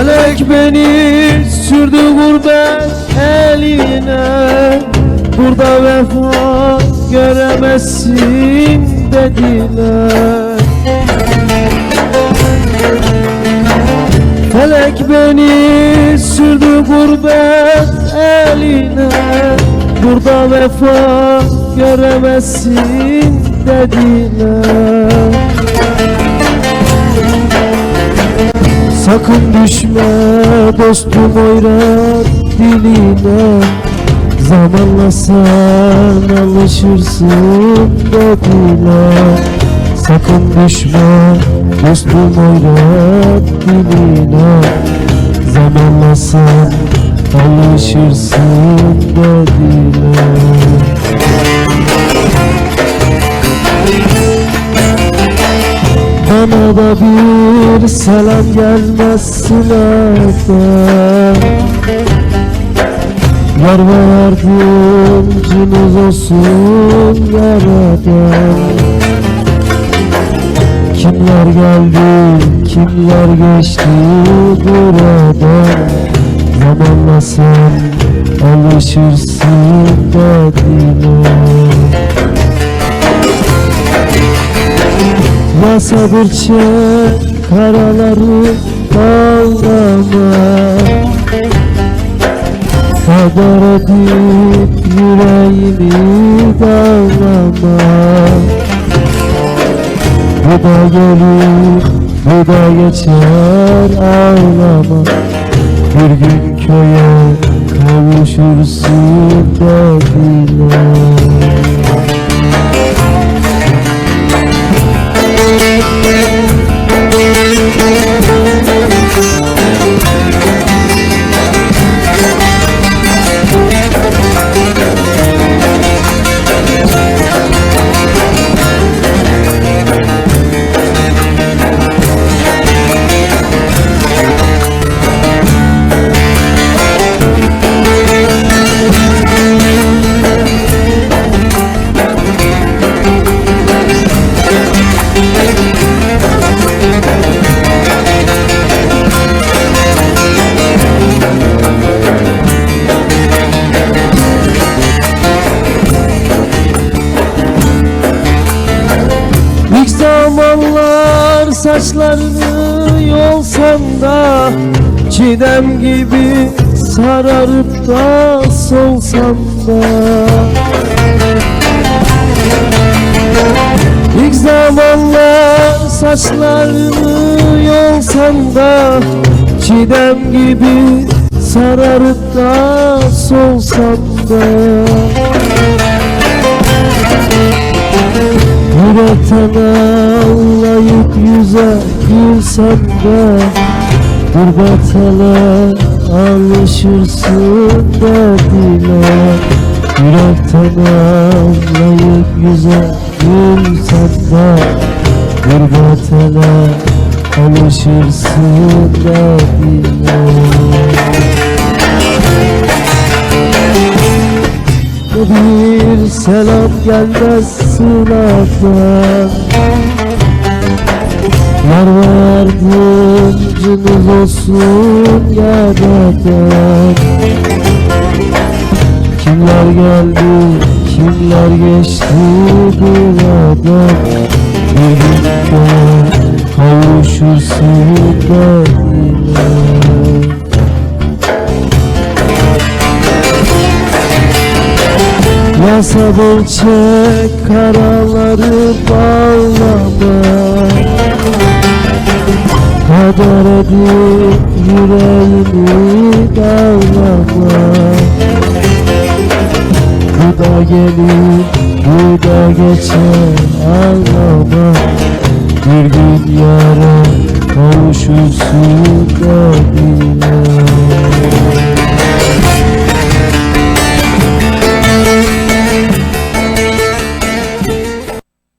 Felek beni sürdü gurbet eline. Burada vefa göremezsin dediler. Felek beni sürdü gurbet eline. Burada vefa göremezsin dediler Sakın düşme dostum oyrar diline. Zamanla sen alışırsın dediler Sakın düşme dostum oyrar diline. Zamanla sen alışırsın dediler Bana da bir selam gelmezsin evden. Yar ve yardımcınız olsun yaradan. Kimler geldi, kimler geçti buradan? Zamanla sen alışırsın dediler Ya çek karaları bağlama Kader edip yüreğimi dağlama. Bu da gelir, bu da geçer ağlama. Bir gün köye kavuşursun dediler saçlarını yolsan da Çiğdem gibi sararıp da solsan da. İlk zamanlar saçlarını yolsan da Çiğdem gibi sararıp da solsan da. Yürekten ağlayıp yüze gülsem de Gurbetele alışırsın dediler Yürekten ağlayıp yüze gülsem de Gurbetele alışırsın dediler bir selam gelmez sınavdan Yar yardımcınız olsun yaradan Kimler geldi, kimler geçti buradan Bir gün kavuşursun dediler Ya sabır çek karaları bağlama Kader edip yüreğimi dağlama Bu da gelir, bu da geçer ağlama Bir gün yarın kavuşursun dediler